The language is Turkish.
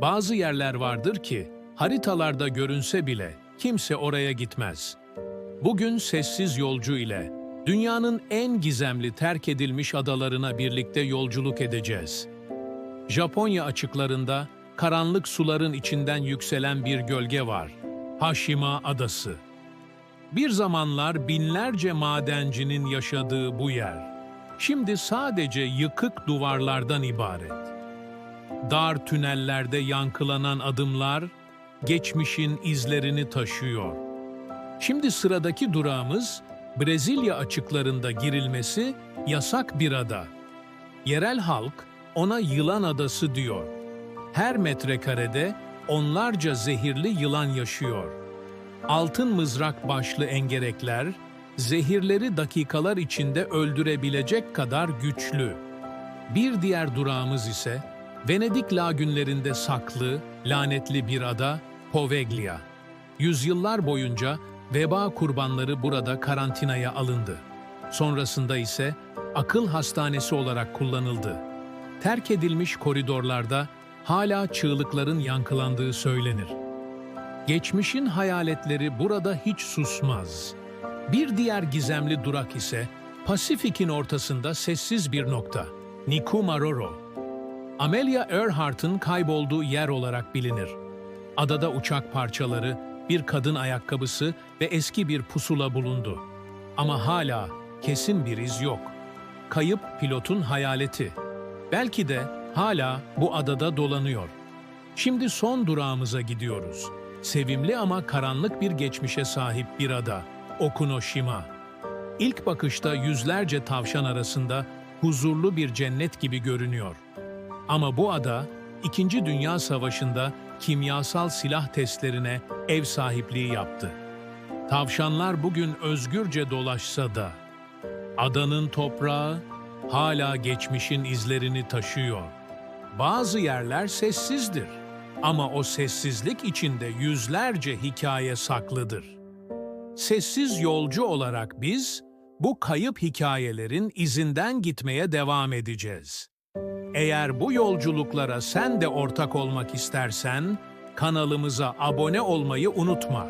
Bazı yerler vardır ki haritalarda görünse bile kimse oraya gitmez. Bugün sessiz yolcu ile dünyanın en gizemli terk edilmiş adalarına birlikte yolculuk edeceğiz. Japonya açıklarında karanlık suların içinden yükselen bir gölge var. Hashima Adası. Bir zamanlar binlerce madencinin yaşadığı bu yer, şimdi sadece yıkık duvarlardan ibaret. Dar tünellerde yankılanan adımlar, geçmişin izlerini taşıyor. Şimdi sıradaki durağımız, Brezilya açıklarında girilmesi yasak bir ada. Yerel halk ona Yılan Adası diyor. Her metrekarede onlarca zehirli yılan yaşıyor. Altın mızrak başlı engerekler, zehirleri dakikalar içinde öldürebilecek kadar güçlü. Bir diğer durağımız ise Venedik lagünlerinde saklı, lanetli bir ada Poveglia. Yüzyıllar boyunca veba kurbanları burada karantinaya alındı. Sonrasında ise akıl hastanesi olarak kullanıldı. Terk edilmiş koridorlarda hala çığlıkların yankılandığı söylenir. Geçmişin hayaletleri burada hiç susmaz. Bir diğer gizemli durak ise Pasifik'in ortasında sessiz bir nokta. Nikumaroro. Amelia Earhart'ın kaybolduğu yer olarak bilinir. Adada uçak parçaları, bir kadın ayakkabısı ve eski bir pusula bulundu. Ama hala kesin bir iz yok. Kayıp pilotun hayaleti. Belki de hala bu adada dolanıyor. Şimdi son durağımıza gidiyoruz. Sevimli ama karanlık bir geçmişe sahip bir ada, Okunoshima. İlk bakışta yüzlerce tavşan arasında huzurlu bir cennet gibi görünüyor. Ama bu ada, İkinci Dünya Savaşı'nda kimyasal silah testlerine ev sahipliği yaptı. Tavşanlar bugün özgürce dolaşsa da, adanın toprağı hala geçmişin izlerini taşıyor. Bazı yerler sessizdir ama o sessizlik içinde yüzlerce hikaye saklıdır. Sessiz yolcu olarak biz, bu kayıp hikayelerin izinden gitmeye devam edeceğiz. Eğer bu yolculuklara sen de ortak olmak istersen, kanalımıza abone olmayı unutma.